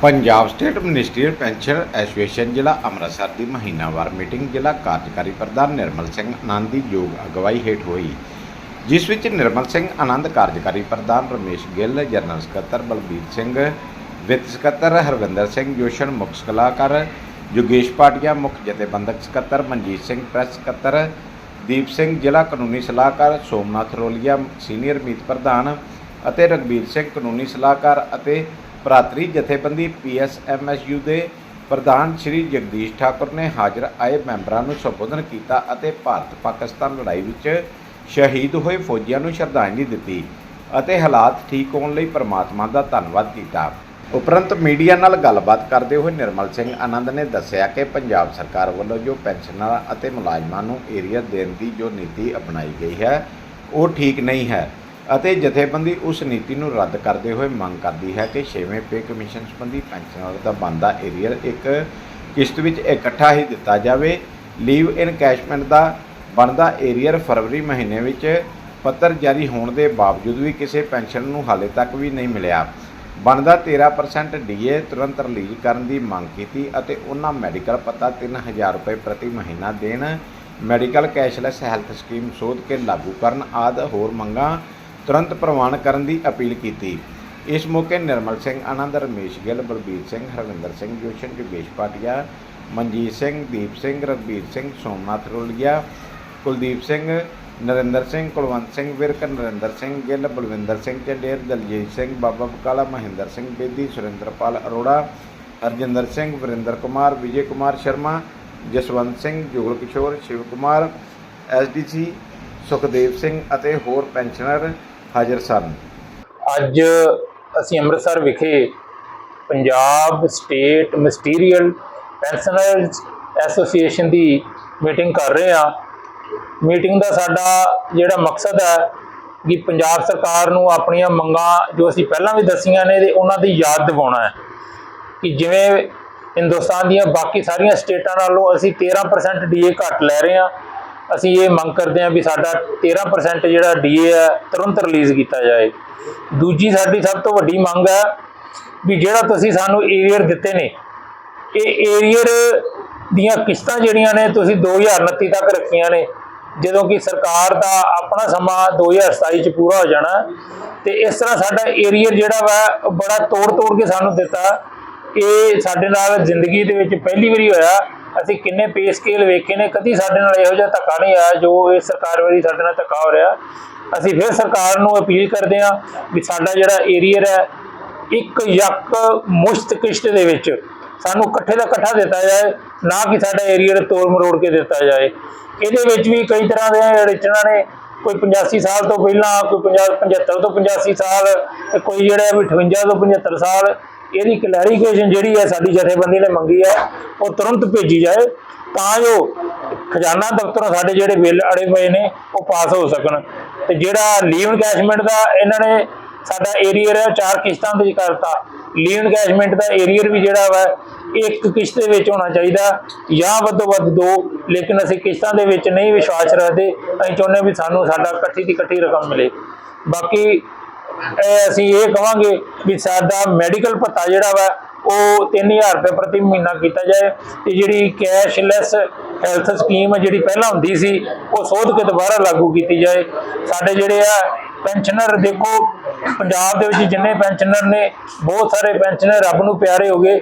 Punjab state ministerial pension association ਜ਼ਿਲ੍ਹਾ ਅੰਮ੍ਰਿਤਸਰ ਦੀ ਮਹੀਨਾਵਾਰ meeting ਜ਼ਿਲ੍ਹਾ ਕਾਰਜਕਾਰੀ ਪ੍ਰਧਾਨ ਨਿਰਮਲ ਸਿੰਘ ਆਨੰਦ ਦੀ ਯੋਗ ਅਗਵਾਈ ਹੇਠ ਹੋਈ। ਜਿਸ ਵਿੱਚ ਨਿਰਮਲ ਸਿੰਘ ਆਨੰਦ, ਕਾਰਜਕਾਰੀ ਪ੍ਰਧਾਨ ਰਮੇਸ਼ ਗਿੱਲ, ਜਨਰਲ ਸਕੱਤਰ ਬਲਬੀਰ ਸਿੰਘ, ਵਿੱਤ ਸਕੱਤਰ ਹਰਵਿੰਦਰ ਸਿੰਘ, ਜੋਸ਼ਨ ਮੁੱਖ ਸਲਾਹਕਾਰ ਯੋਗੇਸ਼ ਪਾਟਿਆ, ਮੁੱਖ ਜਥੇਬੰਦਕ ਸਕੱਤਰ ਮਨਜੀਤ ਸਿੰਘ, ਪ੍ਰੈਸ ਸਕੱਤਰ ਦੀਪ ਸਿੰਘ, ਜ਼ਿਲ੍ਹਾ ਕਾਨੂੰਨੀ ਸਲਾਹਕਾਰ ਸੋਮਨਾਥ ਰੋਲੀਆ, ਸੀਨੀਅਰ ਮੀਤ ਪ੍ਰਧਾਨ ਅਤੇ ਰਗਬੀਰ ਸਿੰਘ ਕਾਨੂੰਨੀ ਸਲਾਹਕਾਰ ਅਤੇ ਭਰਾਤਰੀ ਜਥੇਬੰਦੀ ਪੀਐਸਐਮਐਸਯੂ ਦੇ ਪ੍ਰਧਾਨ ਸ਼੍ਰੀ ਜਗਦੀਸ਼ ਠਾਕੁਰ ਨੇ ਹਾਜ਼ਰ ਆਏ ਮੈਂਬਰਾਂ ਨੂੰ ਸੰਬੋਧਨ ਕੀਤਾ ਅਤੇ ਭਾਰਤ ਪਾਕਿਸਤਾਨ ਲੜਾਈ ਵਿੱਚ ਸ਼ਹੀਦ ਹੋਏ ਫੌਜੀਆਂ ਨੂੰ ਸ਼ਰਧਾਂਜਲੀ ਦਿੱਤੀ ਅਤੇ ਹਾਲਾਤ ਠੀਕ ਹੋਣ ਲਈ ਪਰਮਾਤਮਾ ਦਾ ਧੰਨਵਾਦ ਕੀਤਾ। ਉਪਰੰਤ ਮੀਡੀਆ ਨਾਲ ਗੱਲਬਾਤ ਕਰਦੇ ਹੋਏ ਨਿਰਮਲ ਸਿੰਘ ਆਨੰਦ ਨੇ ਦੱਸਿਆ ਕਿ ਪੰਜਾਬ ਸਰਕਾਰ ਵੱਲੋਂ ਜੋ ਪੈਨਸ਼ਨਰਾਂ ਅਤੇ ਮੁਲਾਜ਼ਮਾਂ ਨੂੰ ਏਰੀਆ ਦੇਣ ਦੀ ਜੋ ਨੀਤੀ ਅਪਣਾਈ ਗਈ ਹੈ, ਉਹ ਠੀਕ ਨਹੀਂ ਹੈ। ਅਤੇ ਜਥੇਬੰਦੀ ਉਸ ਨੀਤੀ ਨੂੰ ਰੱਦ ਕਰਦੇ ਹੋਏ ਮੰਗ ਕਰਦੀ ਹੈ ਕਿ 6ਵੇਂ ਪੇ ਕਮਿਸ਼ਨ ਸੰਬੰਧੀ ਪੈਨਸ਼ਨਰ ਦਾ ਬਣਦਾ ਏਰੀਅਰ ਇੱਕ ਕਿਸ਼ਤ ਵਿੱਚ ਇਕੱਠਾ ਹੀ ਦਿੱਤਾ ਜਾਵੇ। ਲੀਵ ਇਨ ਕੈਸ਼ਮੈਂਟ ਦਾ ਬਣਦਾ ਏਰੀਅਰ ਫਰਵਰੀ ਮਹੀਨੇ ਵਿੱਚ ਪੱਤਰ ਜਾਰੀ ਹੋਣ ਦੇ ਬਾਵਜੂਦ ਵੀ ਕਿਸੇ ਪੈਨਸ਼ਨ ਨੂੰ ਹਾਲੇ ਤੱਕ ਵੀ ਨਹੀਂ ਮਿਲਿਆ। ਬਣਦਾ 13% ਡੀਏ ਤੁਰੰਤ ਰਿਲੀਜ਼ ਕਰਨ ਦੀ ਮੰਗ ਕੀਤੀ ਅਤੇ ਉਹਨਾਂ ਮੈਡੀਕਲ ਪੱਤਾ 3000 ਰੁਪਏ ਪ੍ਰਤੀ ਮਹੀਨਾ ਦੇਣ, ਮੈਡੀਕਲ ਕੈਸ਼ਲੈਸ ਹੈਲਥ ਸਕੀਮ ਸੋਧ ਕੇ ਲਾਗੂ ਕਰਨ ਆਦ ਹੋਰ ਮੰਗਾਂ ਤੁਰੰਤ ਪ੍ਰਵਾਨ ਕਰਨ ਦੀ ਅਪੀਲ ਕੀਤੀ। ਇਸ ਮੌਕੇ ਨਿਰਮਲ ਸਿੰਘ ਆਨੰਦ, ਰਮੇਸ਼ ਗਿੱਲ, ਬਲਬੀਰ ਸਿੰਘ, ਹਰਵਿੰਦਰ ਸਿੰਘ, ਜੋਸ਼ਨ, ਜੋਗੇਸ਼ ਪਾਟਿਆ, ਮਨਜੀਤ ਸਿੰਘ, ਦੀਪ ਸਿੰਘ ਰਘਬੀਰ ਸਿੰਘ, ਸੋਮਨਾਥ ਰੋਲੀਆ ਕੁਲਦੀਪ ਸਿੰਘ, ਨਰਿੰਦਰ ਸਿੰਘ, ਕੁਲਵੰਤ ਸਿੰਘ, ਵਿਰਕ, ਨਰਿੰਦਰ ਸਿੰਘ ਗਿੱਲ, ਬਲਵਿੰਦਰ ਸਿੰਘ ਚੰਡੇਰ ਦਲਜੀਤ ਸਿੰਘ, ਬਾਬਾ ਬਕਾਲਾ, ਮਹਿੰਦਰ ਸਿੰਘ ਬੇਦੀ, ਸੁਰਿੰਦਰਪਾਲ ਅਰੋੜਾ, ਹਰਜਿੰਦਰ ਸਿੰਘ, ਵਰਿੰਦਰ ਕੁਮਾਰ, ਵਿਜੇ ਕੁਮਾਰ ਸ਼ਰਮਾ, ਜਸਵੰਤ ਸਿੰਘ, ਜੋਗਲ ਕਿਸ਼ੋਰ, ਸ਼ਿਵ ਕੁਮਾਰ ਐਸਡੀਸੀ ਸੁਖਦੇਵ ਸਿੰਘ ਅਤੇ ਹੋਰ ਪੈਨਸ਼ਨਰ ਹਾਜ਼ਰ ਸਨ। ਅੱਜ ਅਸੀਂ ਅੰਮ੍ਰਿਤਸਰ ਵਿਖੇ Punjab state ministerial pensioners association ਦੀ ਮੀਟਿੰਗ ਕਰ ਰਹੇ ਹਾਂ। ਮੀਟਿੰਗ ਦਾ ਸਾਡਾ ਜਿਹੜਾ ਮਕਸਦ ਹੈ ਕਿ ਪੰਜਾਬ ਸਰਕਾਰ ਨੂੰ ਆਪਣੀਆਂ ਮੰਗਾਂ ਜੋ ਅਸੀਂ ਪਹਿਲਾਂ ਵੀ ਦੱਸੀਆਂ ਨੇ ਤੇ ਉਹਨਾਂ ਦੀ ਯਾਦ ਦਿਵਾਉਣਾ ਹੈ। ਕਿ ਜਿਵੇਂ ਹਿੰਦੁਸਤਾਨ ਦੀਆਂ ਬਾਕੀ ਸਾਰੀਆਂ ਸਟੇਟਾਂ ਨਾਲੋਂ ਅਸੀਂ 13% ਡੀਏ ਘੱਟ ਲੈ ਰਹੇ ਹਾਂ। ਅਸੀਂ ਇਹ ਮੰਗ ਕਰਦੇ ਹਾਂ ਵੀ ਸਾਡਾ 13% ਜਿਹੜਾ ਡੀਏ ਹੈ, ਤੁਰੰਤ ਰਿਲੀਜ਼ ਕੀਤਾ ਜਾਏ। ਦੂਜੀ ਸਾਡੀ ਸਭ ਤੋਂ ਵੱਡੀ ਮੰਗ ਹੈ ਵੀ ਜਿਹੜਾ ਤੁਸੀਂ ਸਾਨੂੰ ਏਰੀਅਰ ਦਿੱਤੇ ਨੇ, ਇਹ ਏਰੀਅਰ ਦੀਆਂ ਕਿਸ਼ਤਾਂ ਜਿਹੜੀਆਂ ਨੇ ਤੁਸੀਂ 2029 ਤੱਕ ਰੱਖੀਆਂ ਨੇ। ਜਦੋਂ ਕਿ ਸਰਕਾਰ ਦਾ ਆਪਣਾ ਸਮਾਂ 2027 ਚ ਪੂਰਾ ਹੋ ਜਾਣਾ ਤੇ ਇਸ ਤਰ੍ਹਾਂ ਸਾਡਾ ਏਰੀਅਰ ਜਿਹੜਾ ਵਾ ਬੜਾ ਤੋੜ ਤੋੜ ਕੇ ਸਾਨੂੰ ਦਿੱਤਾ। ਇਹ ਸਾਡੇ ਨਾਲ ਜ਼ਿੰਦਗੀ ਦੇ ਵਿੱਚ ਪਹਿਲੀ ਵਾਰੀ ਹੋਇਆ। ਅਸੀਂ ਕਿੰਨੇ ਪੇ ਸਕੇਲ ਵੇਖੇ ਨੇ, ਕਦੀ ਸਾਡੇ ਨਾਲ ਇਹੋ ਜਿਹਾ ਧੱਕਾ ਨਹੀਂ ਆਇਆ ਜੋ ਇਹ ਸਰਕਾਰ ਵਾਰੀ ਸਾਡੇ ਨਾਲ ਧੱਕਾ ਹੋ ਰਿਹਾ। ਅਸੀਂ ਫਿਰ ਸਰਕਾਰ ਨੂੰ ਅਪੀਲ ਕਰਦੇ ਹਾਂ ਵੀ ਸਾਡਾ ਜਿਹੜਾ ਏਰੀਅਰ ਹੈ, ਇੱਕ ਯੱਕ ਮੁਸ਼ਤ ਕਿਸ਼ਤ ਦੇ ਵਿੱਚ ਸਾਨੂੰ ਇਕੱਠੇ ਦਾ ਇਕੱਠਾ ਦਿੱਤਾ ਜਾਏ, ਨਾ ਕਿ ਸਾਡਾ ਏਰੀਅਰ ਤੋੜ ਮਰੋੜ ਕੇ ਦਿੱਤਾ ਜਾਏ। ਇਹਦੇ ਵਿੱਚ ਵੀ ਕਈ ਤਰ੍ਹਾਂ ਦੇ ਅੜਚਣਾਂ ਨੇ ਕੋਈ 85 ਸਾਲ ਤੋਂ ਪਹਿਲਾਂ, ਕੋਈ 50 75 ਤੋਂ 85 ਸਾਲ, ਤੇ ਕੋਈ ਜਿਹੜਾ ਵੀ 58 ਤੋਂ 75 ਸਾਲ ਇਹਦੀ ਕਲੈਰੀਫਿਕੇਸ਼ਨ ਜਿਹੜੀ ਹੈ ਸਾਡੀ ਜਥੇਬੰਦੀ ਨੇ ਮੰਗੀ ਹੈ, ਉਹ ਤੁਰੰਤ ਭੇਜੀ ਜਾਏ ਤਾਂ ਜੋ ਖਜ਼ਾਨਾ ਦਫ਼ਤਰੋਂ ਸਾਡੇ ਜਿਹੜੇ ਬਿੱਲ ਅੜੇ ਪਏ ਨੇ, ਉਹ ਪਾਸ ਹੋ ਸਕਣ। ਤੇ ਜਿਹੜਾ ਲੀਵ ਕੈਸ਼ਮੈਂਟ ਦਾ ਇਹਨਾਂ ਨੇ ਸਾਡਾ ਏਰੀਅਰ ਹੈ, ਚਾਰ ਕਿਸ਼ਤਾਂ ਦੇ ਵਿੱਚ ਕਰਤਾ। ਲੀਵ ਕੈਸ਼ਮੈਂਟ ਦਾ ਏਰੀਅਰ ਵੀ ਜਿਹੜਾ ਵਾ, ਇੱਕ ਕਿਸ਼ਤ ਦੇ ਵਿੱਚ ਹੋਣਾ ਚਾਹੀਦਾ, ਜਾਂ ਵੱਧੋ ਵੱਧ ਦੋ, ਲੇਕਿਨ ਅਸੀਂ ਕਿਸ਼ਤਾਂ ਦੇ ਵਿੱਚ ਨਹੀਂ ਵਿਸ਼ਵਾਸ ਰੱਖਦੇ। ਅਸੀਂ ਚਾਹੁੰਦੇ ਵੀ ਸਾਨੂੰ ਸਾਡਾ ਇਕੱਠੀ ਦੀ ਇਕੱਠੀ ਰਕਮ ਮਿਲੇ। ਬਾਕੀ ਅਸੀਂ ਇਹ ਕਹਾਂਗੇ ਵੀ ਸਾਡਾ ਮੈਡੀਕਲ ਭੱਤਾ ਜਿਹੜਾ ਵਾ, ਉਹ 3000 ਰੁਪਏ ਪ੍ਰਤੀ ਮਹੀਨਾ ਕੀਤਾ ਜਾਏ ਤੇ ਜਿਹੜੀ ਕੈਸ਼ਲੈਸ ਹੈਲਥ ਸਕੀਮ ਜਿਹੜੀ ਪਹਿਲਾਂ ਹੁੰਦੀ ਸੀ, ਉਹ ਸੋਧ ਕੇ ਦੁਬਾਰਾ ਲਾਗੂ ਕੀਤੀ ਜਾਏ। ਸਾਡੇ ਜਿਹੜੇ ਆ ਪੈਨਸ਼ਨਰ, ਦੇਖੋ ਪੰਜਾਬ ਦੇ ਵਿੱਚ ਜਿੰਨੇ ਪੈਨਸ਼ਨਰ ਨੇ, ਬਹੁਤ ਸਾਰੇ ਪੈਨਸ਼ਨਰ ਰੱਬ ਨੂੰ ਪਿਆਰੇ ਹੋ ਗਏ।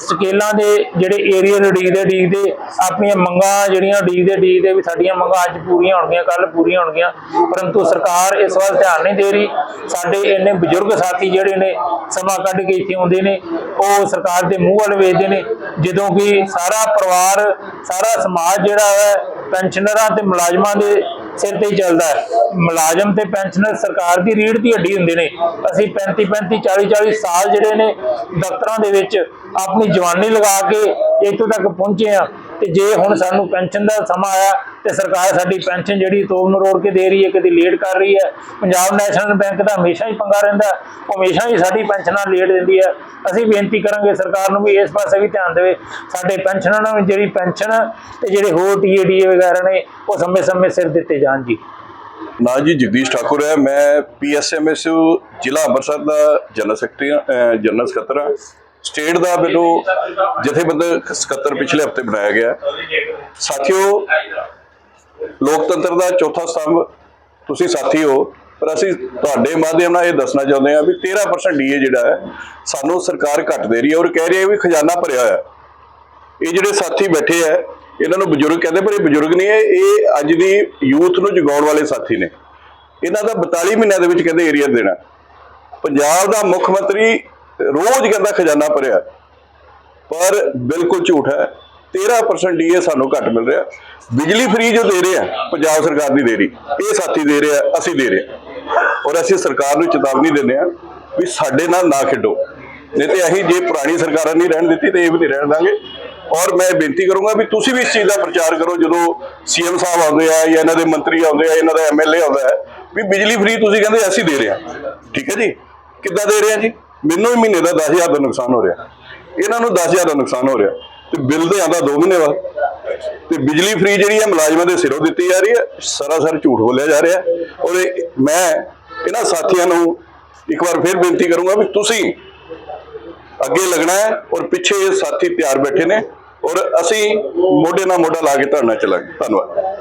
ਸਕੇਲਾਂ ਦੇ ਜਿਹੜੇ ਏਰੀਆ ਉਡੀਕਦੇ ਉਡੀਕਦੇ ਆਪਣੀਆਂ ਮੰਗਾਂ ਜਿਹੜੀਆਂ ਉਡੀਕਦੇ ਉਡੀਕਦੇ ਵੀ ਸਾਡੀਆਂ ਮੰਗਾਂ ਅੱਜ ਪੂਰੀਆਂ ਹੋਣਗੀਆਂ ਕੱਲ ਪੂਰੀਆਂ ਹੋਣਗੀਆਂ। ਪਰੰਤੂ ਸਰਕਾਰ ਇਸ ਵੱਲ ਧਿਆਨ ਨਹੀਂ ਦੇ ਰਹੀ। ਸਾਡੇ ਇੰਨੇ ਬਜ਼ੁਰਗ ਸਾਥੀ ਜਿਹੜੇ ਨੇ, ਸਮਾਂ ਕੱਢ ਕੇ ਇੱਥੇ ਆਉਂਦੇ ਨੇ, ਉਹ ਸਰਕਾਰ ਦੇ ਮੂੰਹ ਵੱਲ ਵੇਖਦੇ ਨੇ। ਜਦੋਂ ਕਿ ਸਾਰਾ ਪਰਿਵਾਰ, ਸਾਰਾ ਸਮਾਜ ਜਿਹੜਾ ਹੈ, ਪੈਨਸ਼ਨਰਾਂ ਤੇ ਮੁਲਾਜ਼ਮਾਂ ਦੇ ਸਿਰ ਤੇ ਹੀ ਚੱਲਦਾ ਮੁਲਾਜ਼ਮ ਤੇ ਪੈਨਸ਼ਨਰ ਸਰਕਾਰ ਦੀ ਰੀੜ ਦੀ ਹੱਡੀ ਹੁੰਦੇ ਨੇ। ਅਸੀਂ 35 35 40 40 ਸਾਲ ਜਿਹੜੇ ਨੇ ਦਫ਼ਤਰਾਂ ਦੇ ਵਿੱਚ ਆਪਣੀ ਜਵਾਨੀ ਲਗਾ ਕੇ ਇੱਥੋਂ ਤੱਕ ਪਹੁੰਚੇ ਆ ਤੇ ਜੇ ਹੁਣ ਸਾਨੂੰ ਪੈਨਸ਼ਨ ਦਾ ਸਮਾਂ ਆਇਆ ਤੇ ਸਰਕਾਰ ਸਾਡੀ ਪੈਨਸ਼ਨ ਜਿਹੜੀ ਤੋੜ ਮਰੋੜ ਕੇ ਦੇ ਰਹੀ ਹੈ ਕਦੀ ਲੇਟ ਕਰ ਰਹੀ ਹੈ। ਪੰਜਾਬ ਨੈਸ਼ਨਲ ਬੈਂਕ ਦਾ ਹਮੇਸ਼ਾ ਹੀ ਪੰਗਾ ਰਹਿੰਦਾ ਹਮੇਸ਼ਾ ਹੀ ਸਾਡੀ ਪੈਨਸ਼ਨਾਂ ਲੇਟ ਦਿੰਦੀ ਹੈ। ਅਸੀਂ ਬੇਨਤੀ ਕਰਾਂਗੇ ਸਰਕਾਰ ਨੂੰ ਵੀ ਇਸ ਪਾਸੇ ਵੀ ਧਿਆਨ ਦੇਵੇ। ਸਾਡੇ ਪੈਨਸ਼ਨਾਂ ਨੂੰ ਜਿਹੜੀ ਪੈਨਸ਼ਨ ਤੇ ਜਿਹੜੇ ਹੋਰ ਟੀਏਡੀਏ ਵਗੈਰਾ ਨੇ ਉਹ ਸਮੇਂ-ਸਮੇਂ ਸਿਰ ਦਿੱਤੇ ਜਾਣ ਜੀ। ਨਾ ਜੀ ਜਗਦੀਸ਼ ਠਾਕੁਰ ਹੈ। ਮੈਂ ਪੀਐਸਐਮਐਸ ਜ਼ਿਲ੍ਹਾ ਅੰਮ੍ਰਿਤਸਰ ਦਾ ਜਨਰਲ ਸੈਕਟਰੀ ਹਾਂ, ਜਨਰਲ ਸਕੱਤਰ ਹਾਂ। ਸਟੇਟ ਦਾ ਮੈਨੂੰ ਜਥੇਬੰਦਕ ਸਕੱਤਰ ਪਿਛਲੇ ਹਫ਼ਤੇ ਬਣਾਇਆ ਗਿਆ। ਸਾਥੀਓ, ਲੋਕਤੰਤਰ ਦਾ ਚੌਥਾ ਸਤੰਭ ਤੁਸੀਂ ਸਾਥੀ ਹੋ, ਪਰ ਅਸੀਂ ਤੁਹਾਡੇ ਮਾਧਿਅਮ ਨਾਲ ਇਹ ਦੱਸਣਾ ਚਾਹੁੰਦੇ ਹਾਂ ਵੀ 13% ਡੀਏ ਜਿਹੜਾ ਹੈ, ਸਾਨੂੰ ਸਰਕਾਰ ਘੱਟ ਦੇ ਰਹੀ ਹੈ ਔਰ ਕਹਿ ਰਹੀ ਹੈ ਵੀ ਖਜ਼ਾਨਾ ਭਰਿਆ ਹੋਇਆ ਇਹ ਜਿਹੜੇ ਸਾਥੀ ਬੈਠੇ ਆ ਇਹਨਾਂ ਨੂੰ ਬਜ਼ੁਰਗ ਕਹਿੰਦੇ, ਪਰ ਇਹ ਬਜ਼ੁਰਗ ਨਹੀਂ ਹੈ, ਇਹ ਅੱਜ ਦੀ ਯੂਥ ਨੂੰ ਜਗਾਉਣ ਵਾਲੇ ਸਾਥੀ ਨੇ। ਇਹਨਾਂ ਦਾ 42 ਮਹੀਨਿਆਂ ਦੇ ਵਿੱਚ ਕਹਿੰਦੇ ਏਰੀਆ ਦੇਣਾ। ਪੰਜਾਬ ਦਾ ਮੁੱਖ ਮੰਤਰੀ ਰੋਜ਼ ਕਹਿੰਦਾ ਖਜ਼ਾਨਾ ਭਰਿਆ ਪਰ ਬਿਲਕੁਲ ਝੂਠ ਹੈ। 13% ਡੀਏ ਸਾਨੂੰ ਘੱਟ ਮਿਲ ਰਿਹਾ। ਬਿਜਲੀ ਫ੍ਰੀ ਜੋ ਦੇ ਰਿਹਾ ਪੰਜਾਬ ਸਰਕਾਰ ਨਹੀਂ ਦੇ ਰਹੀ। ਇਹ ਸਾਥੀ ਦੇ ਰਿਹਾ ਅਸੀਂ ਦੇ ਰਹੇ ਹਾਂ। ਔਰ ਅਸੀਂ ਸਰਕਾਰ ਨੂੰ ਚੇਤਾਵਨੀ ਦਿੰਦੇ ਆ ਵੀ ਸਾਡੇ ਨਾਲ ਨਾ ਖੇਡੋ। ਨਹੀਂ ਤੇ ਅਸੀਂ ਜੇ ਪੁਰਾਣੀ ਸਰਕਾਰਾਂ ਨਹੀਂ ਰਹਿਣ ਦਿੱਤੀ ਤੇ ਇਹ ਵੀ ਨਹੀਂ ਰਹਿਣ ਦਾਂਗੇ। ਔਰ ਮੈਂ ਬੇਨਤੀ ਕਰੂੰਗਾ ਵੀ ਤੁਸੀਂ ਵੀ ਇਸ ਚੀਜ਼ ਦਾ ਪ੍ਰਚਾਰ ਕਰੋ। ਜਦੋਂ ਸੀਐਮ ਸਾਹਿਬ ਆਉਂਦੇ ਆ ਜਾਂ ਇਹਨਾਂ ਦੇ ਮੰਤਰੀ ਆਉਂਦੇ ਆ, ਇਹਨਾਂ ਦਾ ਐਮਐਲਏ ਆਉਂਦਾ ਹੈ, ਵੀ ਬਿਜਲੀ ਫ੍ਰੀ ਤੁਸੀਂ ਕਹਿੰਦੇ ਅਸੀਂ ਦੇ ਰਹੇ ਹਾਂ ਠੀਕ ਹੈ ਜੀ? ਕਿੱਦਾਂ ਦੇ ਰਹੇ ਹਾਂ ਜੀ? ਮੈਨੂੰ ਹੀ ਮਹੀਨੇ ਦਾ 10000 ਦਾ ਨੁਕਸਾਨ ਹੋ ਰਿਹਾ। ਇਹਨਾਂ ਨੂੰ 10000 ਦਾ ਨੁਕਸਾਨ ਹੋ ਰਿਹਾ। ਤੇ ਬਿੱਲ ਤੇ ਆਂਦਾ 2 ਮਹੀਨੇ ਬਾਅਦ। ਤੇ ਬਿਜਲੀ ਫ੍ਰੀ ਜਿਹੜੀ ਹੈ, ਮੁਲਾਜ਼ਮਾਂ ਦੇ ਸਿਰੋਂ ਦਿੱਤੀ ਜਾ ਰਹੀ ਹੈ। ਸਰਾਸਰ ਝੂਠ ਬੋਲਿਆ ਜਾ ਰਿਹਾ ਔਰ ਇਹ- ਮੈਂ ਇਹਨਾਂ ਸਾਥੀਆਂ ਨੂੰ ਇੱਕ ਵਾਰ ਫਿਰ ਬੇਨਤੀ ਕਰੂੰਗਾ ਵੀ ਤੁਸੀਂ ਅੱਗੇ ਲੱਗਣਾ ਹੈ ਔਰ ਪਿੱਛੇ ਇਹ ਸਾਥੀ ਤਿਆਰ ਬੈਠੇ ਨੇ। ਔਰ ਅਸੀਂ ਮੋਢੇ ਨਾਲ ਮੋਢਾ ਲਾ ਕੇ ਧਰਨਾ ਚੱਲਾਂਗੇ। ਧੰਨਵਾਦ।